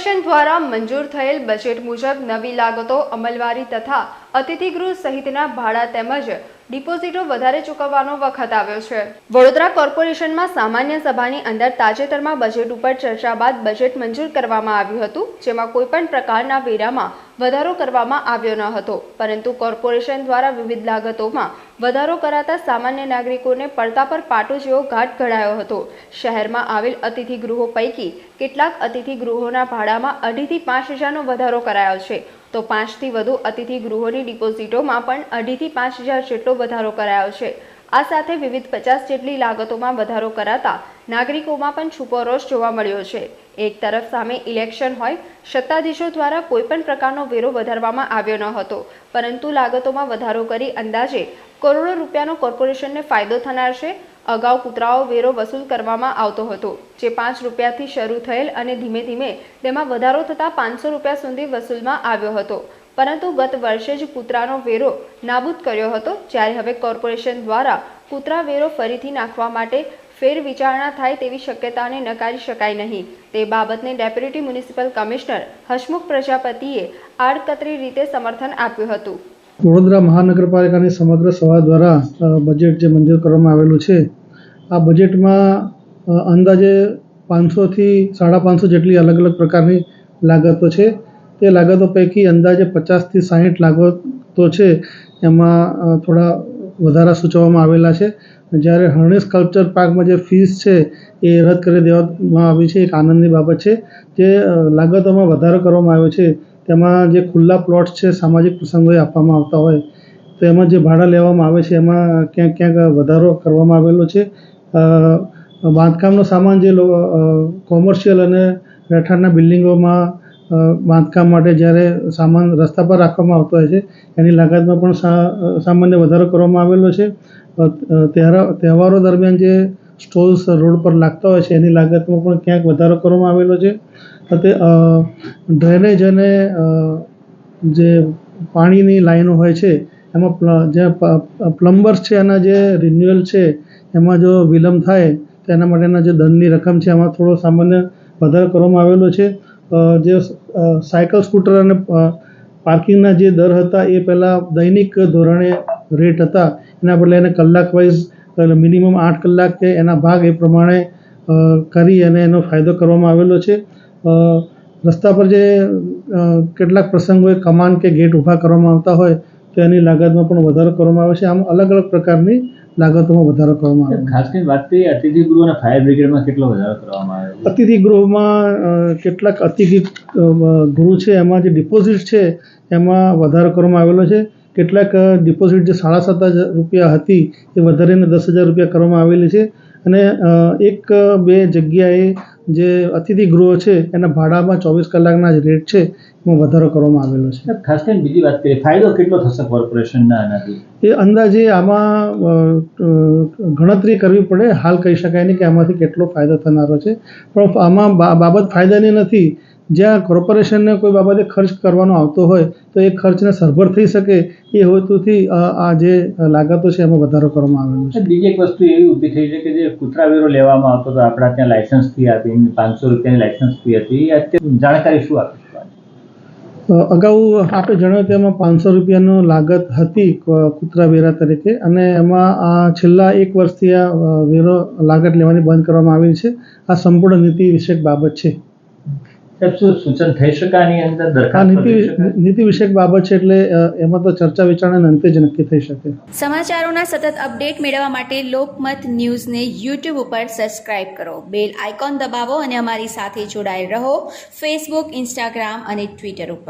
Corporation દ્વારા મંજૂર થયેલ બજેટ મુજબ નવી લાગતો અમલવારી તથા અતિથિગૃહ સહિતના ભાડા તેમજ ડિપોઝિટો વધારે ચૂકવવાનો વખત આવ્યો છે. વડોદરા કોર્પોરેશનમાં સામાન્ય સભાની અંદર તાજેતરમાં બજેટ ઉપર ચર્ચા બાદ બજેટ મંજૂર કરવામાં આવ્યું હતું, જેમાં કોઈપણ પ્રકારના વેરામાં વધારો કરવામાં આવ્યો ન હતો. પરંતુ કોર્પોરેશન દ્વારા વિવિધ લાગતોમાં વધારો કરાતા સામાન્ય નાગરિકોને પડતા પર પાટો જેવો ઘાટ ઘડાયો હતો. શહેરમાં આવેલ અતિથિ ગૃહો પૈકી કેટલાક અતિથિ ગૃહોના ભાડામાં અઢીથી પાંચ હજારનો વધારો કરાયો છે. તો પાંચથી વધુ અતિથિ ગૃહોની ડિપોઝિટોમાં પણ અઢીથી પાંચ હજાર જેટલો વધારો કરાયો છે. આ સાથે વિવિધ પચાસ જેટલી લાગતોમાં વધારો કરાતા નાગરિકોમાં પણ છૂપો રોષ જોવા મળ્યો છે. એક તરફ સામે ઇલેક્શન હોય, સત્તાધીશો દ્વારા કોઈપણ પ્રકારનો વેરો વધારવામાં આવ્યો ન હતો, પરંતુ લાગતોમાં વધારો કરી અંદાજે કરોડો રૂપિયાનો કોર્પોરેશનને ફાયદો થનાર છે. અગાઉ કૂતરાઓ વેરો વસૂલ કરવામાં આવતો હતો, જે પાંચ રૂપિયાથી શરૂ થયેલ અને ધીમે ધીમે તેમાં વધારો થતાં પાંચસો રૂપિયા સુધી વસૂલમાં આવ્યો હતો. પરંતુ ગત વર્ષે જ કૂતરાનો વેરો નાબૂદ કર્યો હતો, જ્યારે હવે કોર્પોરેશન દ્વારા કૂતરા વેરો ફરીથી નાખવા માટે ફેર વિચારણા થાય તેવી શક્યતાને નકારી શકાય નહીં. તે બાબતને ડેપ્યુટી મ્યુનિસિપલ કમિશનર હસમુખ પ્રજાપતિએ આડકતરી રીતે સમર્થન આપ્યું હતું. વડોદરા મહાનગરપાલિકાની સમગ્ર સભા દ્વારા બજેટ જે મંજૂર કરવામાં આવેલું છે આ બજેટમાં અંદાજે પાંચસોથી સાડા પાંચસો જેટલી અલગ અલગ પ્રકારની લાગતો છે. તે લાગતો પૈકી અંદાજે પચાસથી સાહીઠ લાગતો છે. એમાં થોડા વધારા સૂચવવામાં આવેલા છે. જ્યારે હરણી સ્કલ્પચર પાર્કમાં જે ફીસ છે એ રદ કરી દેવામાં આવી છે, એક આનંદની બાબત છે. જે લાગતોમાં વધારો કરવામાં આવ્યો છે, તેમાં જે ખુલ્લા પ્લોટ્સ છે, સામાજિક પ્રસંગોએ આપવામાં આવતા હોય તો એમાં જે ભાડા લેવામાં આવે છે, એમાં ક્યાંક ક્યાંક વધારો કરવામાં આવેલો છે. બાંધકામનો સામાન જે કોમર્શિયલ અને રહેઠાણના બિલ્ડિંગોમાં બાંધકામ માટે જ્યારે સામાન રસ્તા પર રાખવામાં આવતો હોય છે, એની લાગતમાં પણ સામાન્ય વધારો કરવામાં આવેલો છે. તહેવારો દરમિયાન જે સ્ટોલ્સ રોડ પર લાગતા હોય છે, એની લાગતમાં પણ ક્યાંક વધારો કરવામાં આવેલો છે. તે ડ્રેનેજ અને જે પાણીની લાઈનો હોય છે, એમાં પ્લ, જે પ- પ્લમ્બર્સ છે, એના જે રિન્યુઅલ છે એમાં જો વિલંબ થાય, તો એના માટેના જે દંડની રકમ છે, એમાં થોડો સામાન્ય વધારો કરવામાં આવેલો છે. જે સાયકલ, સ્કૂટર અને પાર્કિંગના જે દર હતા, એ પહેલાં દૈનિક ધોરણે રેટ હતા. એના બદલે એને કલાક વાઇઝ મિનિમમ આઠ કલાક કે એના ભાગ એ પ્રમાણે કરી અને એનો ફાયદો કરવામાં આવેલો છે. રસ્તા પર જે કેટલાક પ્રસંગોએ કમાન કે ગેટ ઊભા કરવામાં આવતા હોય, તો એની લાગતમાં પણ વધારો કરવામાં આવે છે. આમ અલગ અલગ પ્રકારની લાગતોમાં વધારો કરવામાં આવે છે ખાસ કરીને વાત કરીએ અતિથિ ગૃહ અને ફાયર બ્રિગેડમાં કેટલો વધારો કરવામાં આવ્યો? અતિથિ ગૃહમાં કેટલાક અતિથિ ગૃહ છે એમાં જે ડિપોઝિટ છે એમાં વધારો કરવામાં આવેલો છે. કેટલાક ડિપોઝિટ જે સાડા સાત હજાર રૂપિયા હતી એ વધારીને દસ હજાર રૂપિયા કરવામાં આવેલી છે. અને એક બે જગ્યાએ જે અતિથિ ગૃહો છે એના ભાડામાં ચોવીસ કલાકના જ રેટ છે એમાં વધારો કરવામાં આવેલો છે. ખાસ કરીને બીજી વાત કરીએ ફાયદો કેટલો થશે કોર્પોરેશનના આનાથી? એ અંદાજે આમાં ગણતરી કરવી પડે હાલ કહી શકાય નહીં કે આમાંથી કેટલો ફાયદો થનારો છે. પણ આમાં બાબત ફાયદાની નથી. જ્યાં કોર્પોરેશનને કોઈ બાબતે ખર્ચ કરવાનો આવતો હોય તો એ ખર્ચને સરભર થઈ શકે એ હેતુથી આ જે લાગતો છે એમાં વધારો કરવામાં આવેલો છે. બીજી એક વસ્તુ એવી ઊભી થઈ છે કે જે કૂતરા વેરો લેવામાં આવતો હતો આપણા ત્યાં લાયસન્સ ફી હતી પાંચસો રૂપિયાની લાયસન્સ ફી હતી એ અત્યારે જાણકારી શું આપીશ અગાઉ આપણે જણાવ્યું તેમ પાંચસો રૂપિયાનો લાગત હતી કૂતરા વેરા તરીકે અને એમાં આ છેલ્લા એક વર્ષથી આ વેરો લાગત લેવાની બંધ કરવામાં આવી છે. આ સંપૂર્ણ નીતિ વિષયક બાબત છે. શું સૂચન થઈ શકે આની અંદર? દરખાસ્ત નીતિ નીતિ વિષયક બાબત છે એટલે એમાં તો ચર્ચા વિચારણા અંતે જ નક્કી થઈ શકે. સમાચારોના સતત અપડેટ મેળવવા માટે લોકમત ન્યૂઝને યુટ્યુબ ઉપર સબસ્ક્રાઇબ કરો. બેલ આઇકોન દબાવો અને અમારી સાથે જોડાયેલ રહો. ફેસબુક ઇન્સ્ટાગ્રામ અને ટ્વિટર ઉપર.